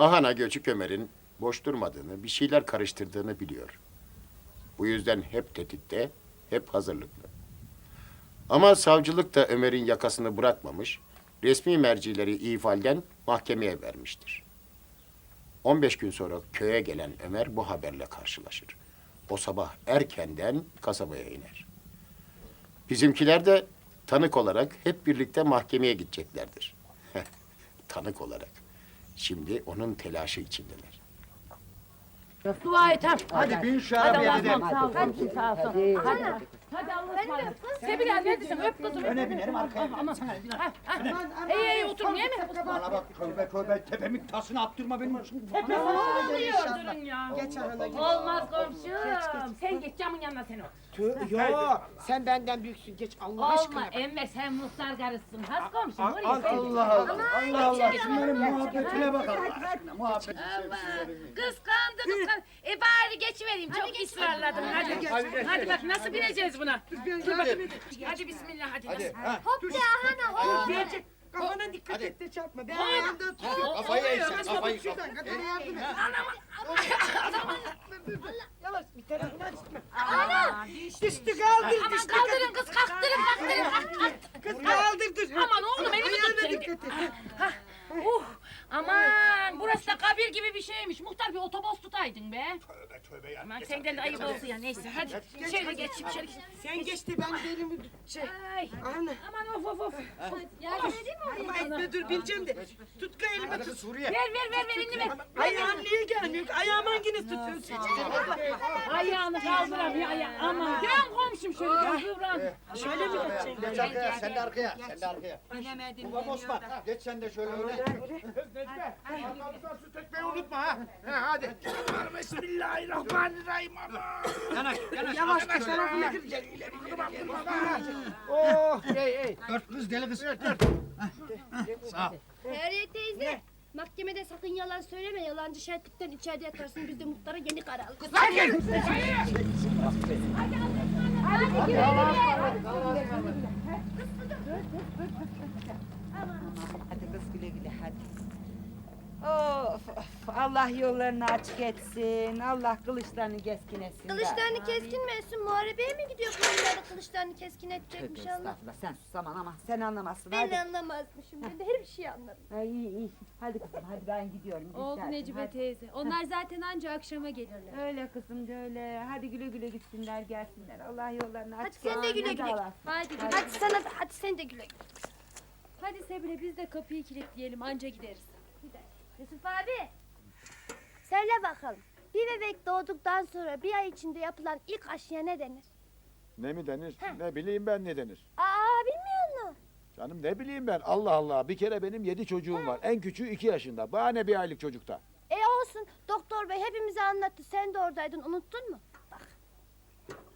Ahana Göçük Ömer'in boş durmadığını, bir şeyler karıştırdığını biliyor. Bu yüzden hep tetikte, hep hazırlıklı. Ama savcılık da Ömer'in yakasını bırakmamış, resmi mercileri ifalden mahkemeye vermiştir. 15 gün sonra köye gelen Ömer bu haberle karşılaşır. O sabah erkenden kasabaya iner. Bizimkiler de tanık olarak hep birlikte mahkemeye gideceklerdir. tanık olarak. Şimdi onun telaşı içindeler. Dua et ha. Hadi bin şu Hadi Allah'ım gidelim. sağ ol. Hadi sağ ol. Hadi. Hadi. Hadi Allah'a ısmarladık. Sebil abi neredesin? Öp kızım. Öne binerim arkaya. Aman. Ha, ha. İyi iyi oturun değil mi? Bana bak tövbe tövbe tepemin tasını attırma benim. Ne oluyor durun ya? Geç arana git. Olmaz komşum. Sen geç camın yanına sen otur. Tö- Yo sen benden büyüksün geç Allah aşkına. Olma emme sen muhtar karısın. Has komşum oraya Allah sen. Allah Allah Allah şunların muhabbetine bak Allah aşkına muhabbet. Kıskandı kıskandı. E bari geçivereyim. Çok ısrarladım. Hadi. Hadi bak nasıl bineceğiz buna? Dur bakayım. Hadi bismillah hadi. Hop de ahana hop. Kafana dikkat et de çarpma. Ben ayağımda tutuyorum. Kafayı eğsen kafayı. Şuradan kadar yardım et. Yavaş bir tarafını açtım. Ana. Düştü kaldır Aman düştü. kaldırın kız kalktırın kalktırın. Kız kaldırdı. Aman oğlum elimi tut Ayağına sen. dikkat et. Uh, aman burası da kabir gibi bir şeymiş. Muhtar bir otobüs tutaydın be. Tövbe tövbe ya. Aman senden de ayıp oldu ya neyse hadi. Şöyle geç şöyle geç. Sen geç de ben de elimi şey. Ay. Ana. Aman of of of. Yardım edeyim mi Ama etme dur bineceğim de. Tut elimi Hadi tut. Suriye. Ver ver ver ver elini ver. Ayağın niye gelmiyor? Ayağım hanginiz tutuyorsun? Ayağını kaldıramıyor ayağı. Aman dön komşum şöyle kıvran. Şöyle mi geçeceksin? Geç arkaya sen de arkaya sen de arkaya. Binemedim. Babam Osman geç sen de şöyle öne. Necmi arkamızdan su tekmeyi unutma ha. He hadi. Bismillahirrahmanirrahim ama. Yanaş yanaş. Yavaş yanaş. tarafına Oh ey ey. Dört kız deli kız. Sağ ol. Feriye teyze. Mahkemede sakın yalan söyleme. Yalancı şahitlikten içeride yatarsın. Biz de muhtara yeni karar aldık. Hadi kız güle güle hadi. Of, of Allah yollarını açık etsin. Allah kılıçlarını keskin etsin. Kılıçlarını keskin mi etsin? Muharebeye mi gidiyor bunları kılıçlarını keskin edecekmiş Tövbe Allah? estağfurullah sen sus aman ama sen anlamazsın. Ben hadi. anlamazmışım. Ben de her bir şeyi anlarım. Ha, iyi iyi. Hadi kızım hadi ben gidiyorum. Oldu Rica Necibe hadi. teyze. Onlar zaten anca akşama gelirler. Öyle kızım öyle. Hadi güle güle gitsinler gelsinler. Allah yollarını Hadi açık sen de güle güle. Allah. Hadi güle. Hadi sana da, hadi sen de güle güle. Hadi Sebile biz de kapıyı kilitleyelim anca gideriz. Yusuf abi. Söyle bakalım. Bir bebek doğduktan sonra bir ay içinde yapılan ilk aşıya ne denir? Ne mi denir? Ne bileyim ben ne denir? Aa bilmiyor musun? Canım ne bileyim ben Allah Allah. Bir kere benim yedi çocuğum var. En küçüğü iki yaşında. Bana ne bir aylık çocukta. E olsun. Doktor bey hepimize anlattı. Sen de oradaydın. Unuttun mu? Bak.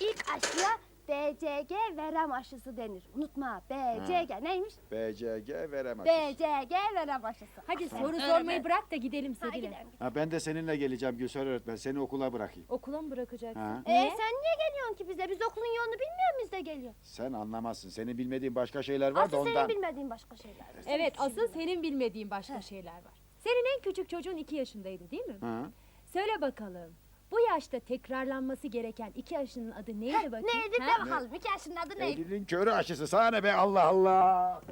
İlk aşıya BCG verem aşısı denir. Unutma. BCG neymiş? BCG veremez. BCG verem aşısı. Hadi soru sormayı bırak da gidelim Ha, Sebile. gidelim. Ha, ben de seninle geleceğim Gülsar öğretmen. Seni okula bırakayım. Okula mı bırakacaksın? Ha? E sen niye geliyorsun ki bize? Biz okulun yolunu bilmiyor muyuz da geliyor? Sen anlamazsın. Senin bilmediğin başka şeyler var da Asıl senin ondan. bilmediğin başka şeyler. var. Evet asıl senin bilmediğin başka şeyler var. Senin en küçük çocuğun iki yaşındaydı değil mi? Ha? Söyle bakalım. Bu yaşta tekrarlanması gereken iki aşının adı neydi bakayım? Neydi de bakalım. İki yaşının adı neydi? Elinin körü aşısı. Sana ne be Allah Allah.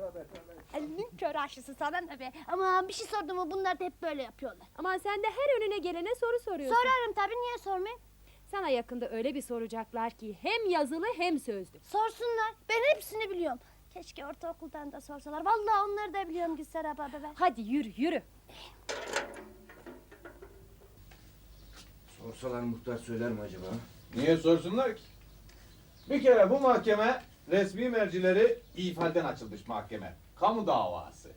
Elinin kör aşısı sana ne be? Ama bir şey sordum mu bunlar da hep böyle yapıyorlar. Aman sen de her önüne gelene soru soruyorsun. Sorarım tabii niye sormayayım? Sana yakında öyle bir soracaklar ki hem yazılı hem sözlü. Sorsunlar. Ben hepsini biliyorum. Keşke ortaokuldan da sorsalar. Vallahi onları da biliyorum Gülser abla ben. Hadi yürü yürü. Sorsalar muhtar söyler mi acaba? Niye sorsunlar ki? Bir kere bu mahkeme resmi mercileri ifadeden açılmış mahkeme. Kamu davası.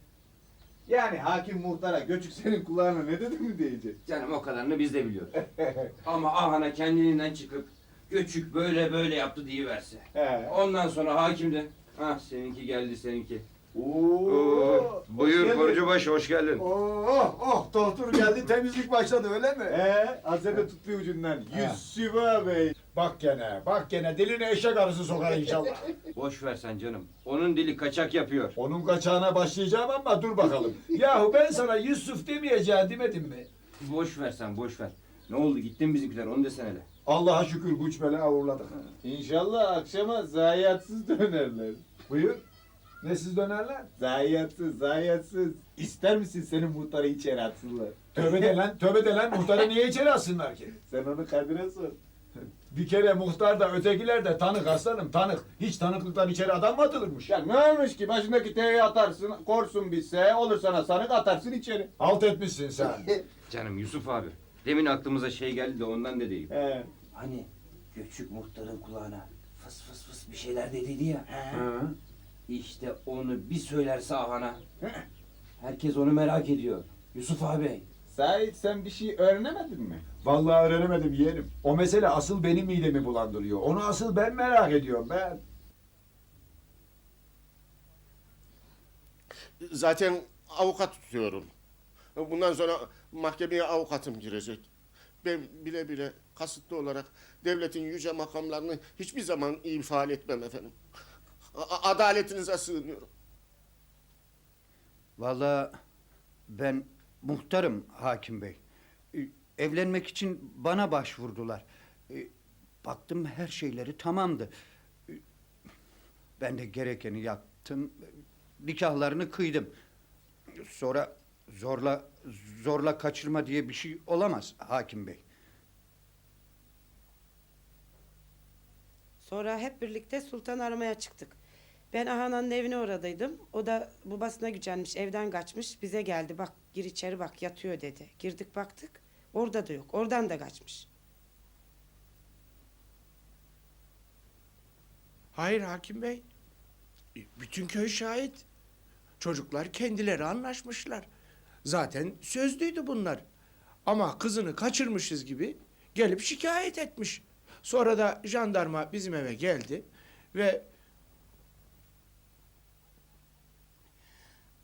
Yani hakim muhtara göçük senin kulağına ne dedi mi diyecek? Canım o kadarını biz de biliyoruz. Ama ahana kendiliğinden çıkıp göçük böyle böyle yaptı diyiverse. He. Ondan sonra hakim de ah seninki geldi seninki. Oo. Buyur hoş geldin. Korucubaşı hoş geldin. Oh oh doktor geldi temizlik başladı öyle mi? Ee, Azere tuttu ucundan. Yusuf abi. Bak gene bak gene diline eşek arısı sokar inşallah. Boş ver sen canım. Onun dili kaçak yapıyor. Onun kaçağına başlayacağım ama dur bakalım. Yahu ben sana Yusuf demeyeceğim demedim mi? Boş ver sen boş ver. Ne oldu gittin bizimkiler onu desene de. Allah'a şükür güç bela uğurladık. İnşallah akşama zayiatsız dönerler. Buyur. Ne siz dönerler? Zayiatsız, zayiatsız. İster misin senin muhtarı içeri atsınlar? Tövbe de lan, tövbe de lan muhtarı niye içeri alsınlar ki? Sen onu Kadir'e sor. Bir kere muhtar da ötekiler de tanık aslanım tanık. Hiç tanıklıktan içeri adam mı atılırmış? Ya ne olmuş ki? Başındaki teyi atarsın, korsun bitse, olur sana sanık atarsın içeri. Alt etmişsin sen. Canım Yusuf abi. Demin aklımıza şey geldi de ondan dedeyim. He. Hani göçük muhtarın kulağına fıs fıs fıs bir şeyler dediydi ya. İşte onu bir söylerse ahana. Herkes onu merak ediyor. Yusuf abi. Sait sen bir şey öğrenemedin mi? Vallahi öğrenemedim yeğenim. O mesele asıl benim midemi bulandırıyor. Onu asıl ben merak ediyorum ben. Zaten avukat tutuyorum. Bundan sonra mahkemeye avukatım girecek. Ben bile bile kasıtlı olarak devletin yüce makamlarını hiçbir zaman ifade etmem efendim. A- adaletinize sığınıyorum. Vallahi ben muhtarım hakim bey. Ee, Evlenmek için bana başvurdular. Ee, Baktım her şeyleri tamamdı. Ee, Ben de gerekeni yaptım. Nikahlarını kıydım. Sonra zorla zorla kaçırma diye bir şey olamaz hakim bey. Sonra hep birlikte sultan aramaya çıktık. Ben Ahana'nın evine oradaydım. O da babasına gücenmiş, evden kaçmış. Bize geldi. Bak gir içeri bak yatıyor dedi. Girdik baktık. Orada da yok. Oradan da kaçmış. Hayır hakim bey. Bütün köy şahit. Çocuklar kendileri anlaşmışlar. Zaten sözlüydü bunlar. Ama kızını kaçırmışız gibi gelip şikayet etmiş. Sonra da jandarma bizim eve geldi ve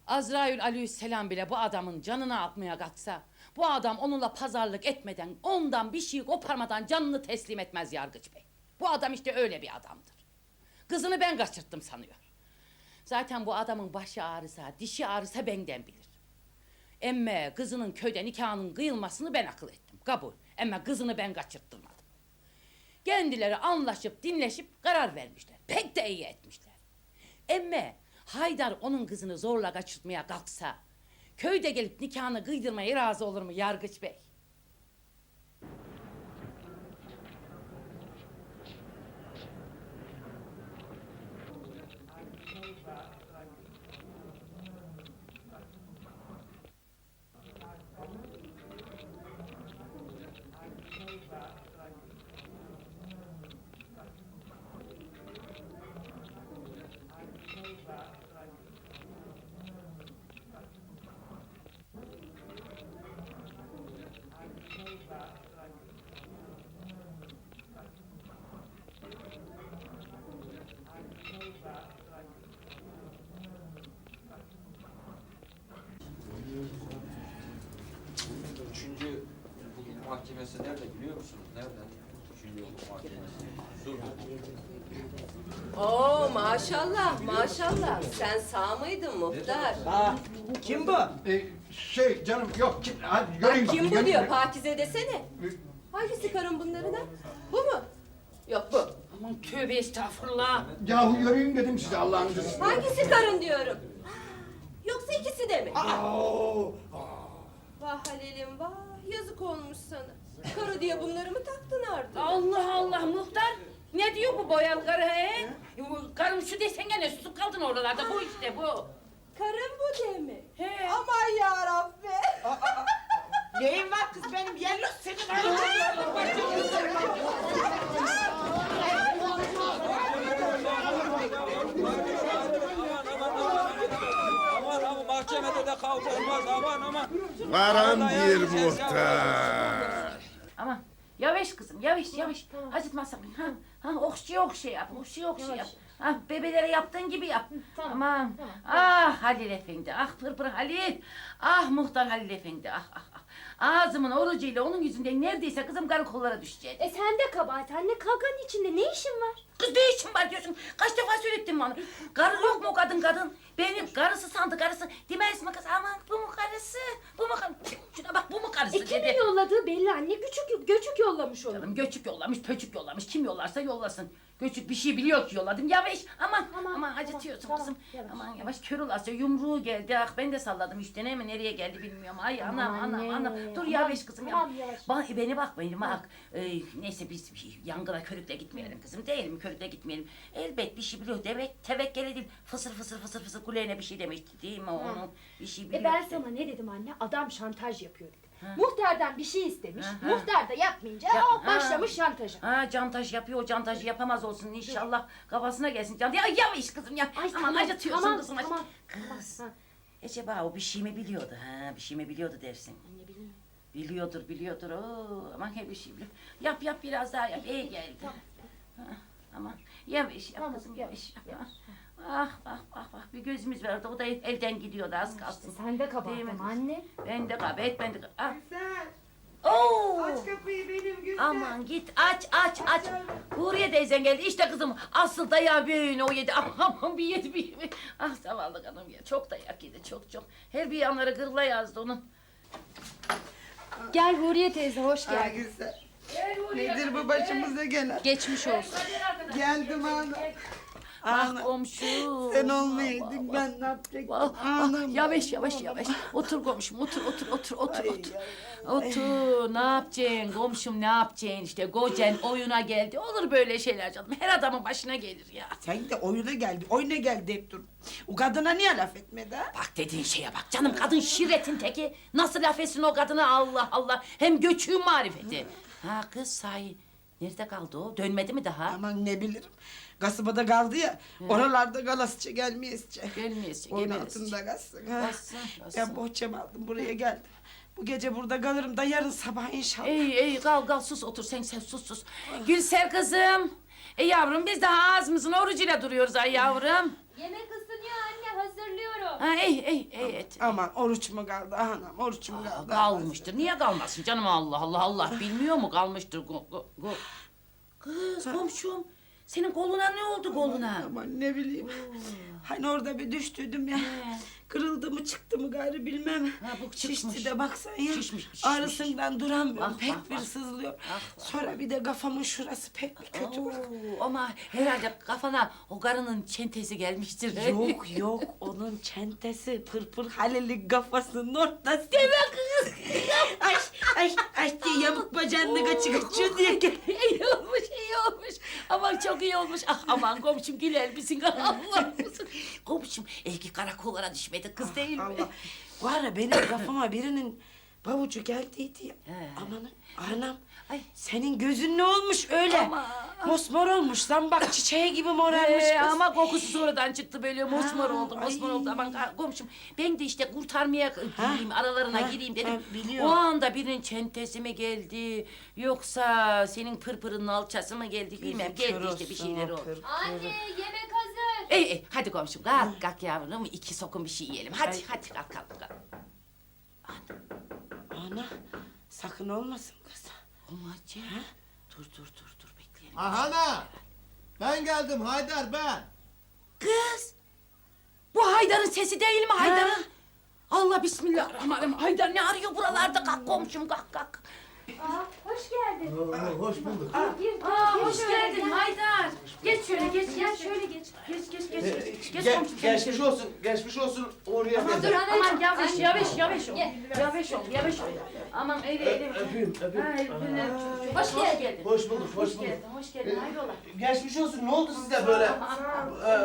Azrail aleyhisselam bile bu adamın canını atmaya kalksa, bu adam onunla pazarlık etmeden, ondan bir şey koparmadan canını teslim etmez Yargıç Bey. Bu adam işte öyle bir adamdır. Kızını ben kaçırttım sanıyor. Zaten bu adamın başı ağrısa, dişi ağrısa benden bilir. Emme kızının köyde nikahının kıyılmasını ben akıl ettim, kabul. Emme kızını ben kaçırttırmadım. Kendileri anlaşıp dinleşip karar vermişler. Pek de iyi etmişler. Emme Haydar onun kızını zorla kaçırtmaya kalksa... ...köyde gelip nikahını kıydırmaya razı olur mu Yargıç Bey? Üçüncü hukuk mahkemesi nerede biliyor musunuz? Nerede? Üçüncü hukuk mahkemesi. Şurada. Oo maşallah maşallah. Sen sağ mıydın muhtar? Kim bu? şey canım yok kim, hadi Bak kim bu diyor Pakize desene. Hangisi karın bunların ha? Bu mu? Yok bu. Aman tövbe estağfurullah. Yahu göreyim dedim size Allah'ın izniyle. Hangisi karın diyorum. Yoksa ikisi de mi? Vah Halil'im vah yazık olmuş sana. Karı diye bunları mı taktın ardına? Allah Allah muhtar. Ne diyor bu boyalı karı he? Bu Karım şu desen gene susuk kaldın oralarda. Bu işte bu. Karın bu mi? He. Aman yarabbi. Neyin var kız benim yellos senin Mahkemede de kavga olmaz aman aman. Varan bir muhtar. Aman yavaş kızım yavaş yavaş. Acıtma sakın. Ha, ha okşaya okşaya yap. Okşaya okşaya yap. Ah bebelere yaptığın gibi yap. tamam, Aman. tamam. Ah Halil Efendi. Ah pırpır Halil. Ah muhtar Halil Efendi. Ah ah ah. Ağzımın orucuyla onun yüzünden neredeyse kızım karı kollara düşecek. E sen de kabahat anne kavganın içinde ne işin var? Kız ne işin var diyorsun? Kaç defa söylettim bana. Karı yok mu kadın kadın? Benim karısı sandı karısı. Demez mi kız? Aman bu mu karısı? Bu mu karısı? Şuna bak bu mu karısı E kimin dedi. yolladığı belli anne göçük, göçük yollamış onu. Canım göçük yollamış, pöçük yollamış. Kim yollarsa yollasın. Göçük bir şey biliyor ki yolladım. Yavaş aman Aman, aman tamam, acıtıyorsun tamam, kızım. yavaş. Aman yavaş kör olarsa yumruğu geldi. Ah ben de salladım üç tane mi nereye geldi bilmiyorum. Ay anam Aman anam anne, anam. Dur aman, yavaş kızım ya. yavaş. Bak beni bak beni bak. Ee, neyse biz yangına körükle gitmeyelim kızım. Değil mi körükle gitmeyelim. Elbet bir şey biliyor. Demek tevekkeli değil. Fısır fısır fısır fısır kuleyne bir şey demişti değil mi onun? Bir şey biliyor. E ben işte. sana ne dedim anne? Adam şantaj yapıyor dedim. Muhtardan bir şey istemiş. Ha, ha. Muhtar da yapmayınca Ya, o ha. başlamış şantaja. Ha cantaj yapıyor, o cantajı yapamaz olsun inşallah kafasına gelsin can. Ya yavaş kızım ya. Ay, Aman tamam, acıtıyorsun tamam, kızım. tamam, Kız. tamam, Acaba o bir şey mi biliyordu ha? Bir şey mi biliyordu dersin? Ne bileyim. Biliyordur, biliyordur. Oo, aman her bir şey biliyor. Yap yap biraz daha yap. İyi geldi. Ha, aman yavaş yap kızım yavaş, yap. Ah ah ah ah bir gözümüz vardı o da elden gidiyordu az kalsın. Sen de kabahat Değil mi anne. Ben de kabet ben de ah. Güzel. Oo! Aç kapıyı benim güzel. Aman git aç aç aç. Huriye teyzen geldi işte kızım. Asıl dayağı büyüğünü o yedi. Aman bir yedi bir yedi. Ah zavallı kanım ya. Çok dayak yedi çok çok. Her bir yanları gırla yazdı onun. Gel Huriye teyze hoş Aa, geldin. güzel. Nedir bu başımıza gelen? Geçmiş olsun. Geldim ana. Ah Ana. komşu. Sen olmayaydın ben ne yapacaktım? Ah, ah, yavaş yavaş yavaş. Otur komşum otur otur otur otur otur. Otur ne yapacaksın komşum ne yapacaksın işte kocan oyuna geldi. Olur böyle şeyler canım. Her adamın başına gelir ya. Sen de oyuna geldi, oyuna geldi hep dur. O kadına niye laf etmedi ha? Bak dediğin şeye bak canım kadın şirretin teki. Nasıl laf etsin o kadına Allah Allah. Hem göçüğün marifeti. Ha kız sahi. Nerede kaldı o? Dönmedi mi daha? Aman ne bilirim. Kasabada kaldı ya, oralarda galasça gelmeyesçe. Gelmeyesçe, Onun geberesice. altında kalsın. ha. Kalsın, kalsın. Ben bohçamı aldım, buraya geldim. Bu gece burada kalırım da yarın sabah inşallah. Ey ey kal kal sus otur sen sen sus sus. Gülser kızım. E yavrum biz daha ağzımızın orucuyla duruyoruz ay yavrum. Yemek ısınıyor anne hazırlıyorum. Ha ey ey ey et. Aman oruç mu kaldı anam, oruç mu kaldı? Kalmıştır. Niye kalmasın canım Allah Allah Allah. Bilmiyor mu kalmıştır. Go, go, go. Kız komşum. Senin koluna ne oldu koluna? Aman ne bileyim. Hani orada bir düştüydüm ya. Kırıldı mı çıktı mı gayrı bilmem. Ha, bu çıkmış. Şişti de baksan ya. Şişmiş, şişmiş. Ağrısından duramıyorum. Ah, pek ah, bir ah. sızlıyor. Ah, Sonra bir de kafamın şurası pek bir kötü. Oo, ama herhalde kafana o karının çentesi gelmiştir. Yok yok onun çentesi pırpır haleli kafasının ortası. Deme kız. ay ay ay diye yamuk bacağını kaçı kaçıyor diye. gel- iyi olmuş, iyi olmuş. Aman çok iyi olmuş. Ah aman komşum güler misin? Allah mısın? Komşum elki karakollara düşmedi kız değil mi? Allah. Bu ara benim kafama birinin bavucu geldiydi ya. He. Amanın anam. Ay. Senin gözün ne olmuş öyle? Ama- Mosmor olmuş lan bak çiçeği gibi morarmış Ee, kız. ama kokusu sonradan çıktı böyle mosmor Ha, oldu, mosmor ay. oldu. Aman komşum ben de işte kurtarmaya gireyim, aralarına ha, gireyim dedim. ha, biliyorum. o anda birinin çentesi mi geldi, yoksa senin pırpırının alçası mı geldi bilmem. Geldi işte bir şeyler oldu. Anne yemek hazır. Ey ey hadi komşum kalk kalk yavrum iki sokum bir şey yiyelim. Hadi hadi kalk kalk kalk. Ana sakın olmasın kız. Olmacı. Dur dur dur dur bekleyelim. Ahana! Ben geldim Haydar ben. Kız! Bu Haydar'ın sesi değil mi Haydar'ın? Allah bismillahirrahmanirrahim. Haydar ne arıyor buralarda? Kalk komşum kalk kalk. Aa, hoş geldin. hoş bulduk. Gir, gir, Aa, gir hoş şöyle, geldin gel. Haydar. Geç şöyle geç Gel geç şöyle geç. Geç geç geç geç. Geç Ge- komşum. geçmiş olsun, geçmiş olsun oraya Aman dur aman yavaş yavaş yavaş ol. Yavaş ol yavaş ol. Aman eyle eyle. Öpeyim, öpeyim. Hoş geldin. Hoş bulduk, hoş bulduk. geldin hoş geldin hayrola. Geçmiş olsun, ne oldu size böyle?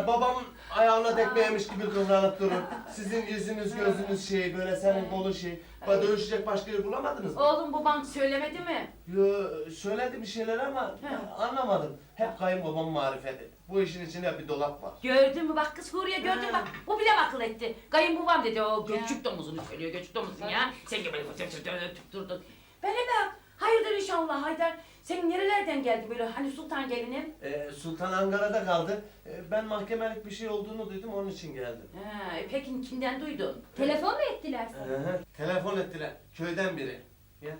Babamın ayağına tekme yemiş gibi kıvranıp durun. Sizin yüzünüz, gözünüz şey, böyle senin kolun şey. Ba- Dövüşecek başka yer bulamadınız mı? Oğlum bu bank söylemedi mi? Yo, söyledi bir şeyler ama He. anlamadım. Hep kayınbabamın marifeti. Bu işin içinde bir dolap var. Gördün mü bak kız Huriye gördün mü bak. Bu bile mi akıl etti. Kayınbabam dedi o göçük domuzunu söylüyor göçük domuzun ya. Sen gibi böyle tüp tüp tüp tüp durdun. Bana bak. Hayırdır inşallah Haydar. Sen nerelerden geldin böyle hani sultan gelinim? Ee, Sultan Ankara'da kaldı. Ee, ben mahkemelik bir şey olduğunu duydum onun için geldim. Ha, e peki kimden duydun? Telefon mu ettiler sana? Hı hı. Telefon ettiler. Köyden biri. Ya.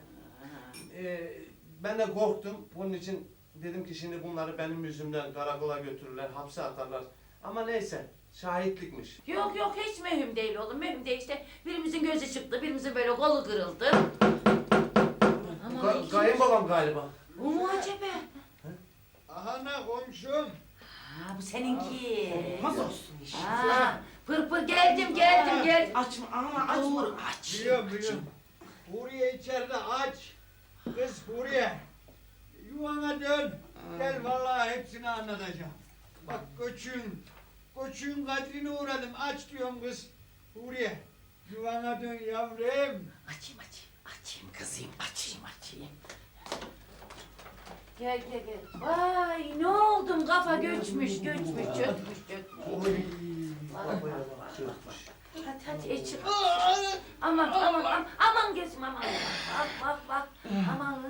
Ee, ben de korktum. Bunun için dedim ki şimdi bunları benim yüzümden karakola götürürler, hapse atarlar. Ama neyse, şahitlikmiş. Yok yok hiç mühim değil oğlum mühim değil işte birimizin gözü çıktı birimizin böyle kolu kırıldı. Aman Ka- kayınbabam galiba. Bu mu acaba? Ahana komşum. Ha bu seninki. Olmaz olsun iş. Ha, pır pır geldim geldim geldim. Açma ama açma. Aç. Biliyorum biliyorum. Huriye içeride aç. Kız Huriye. Yuvana dön. Gel vallahi hepsini anlatacağım. Bak göçün. Göçün kadrine uğradım. Aç diyorum kız. Huriye. Yuvana dön yavrum. Açayım açayım açayım kızım açayım açayım. Gel gel gel. Vay ne oldum kafa göçmüş göçmüş çökmüş çökmüş. Hadi hadi içim. Aman aman aman aman gözüm aman. Bak bak bak. Aman.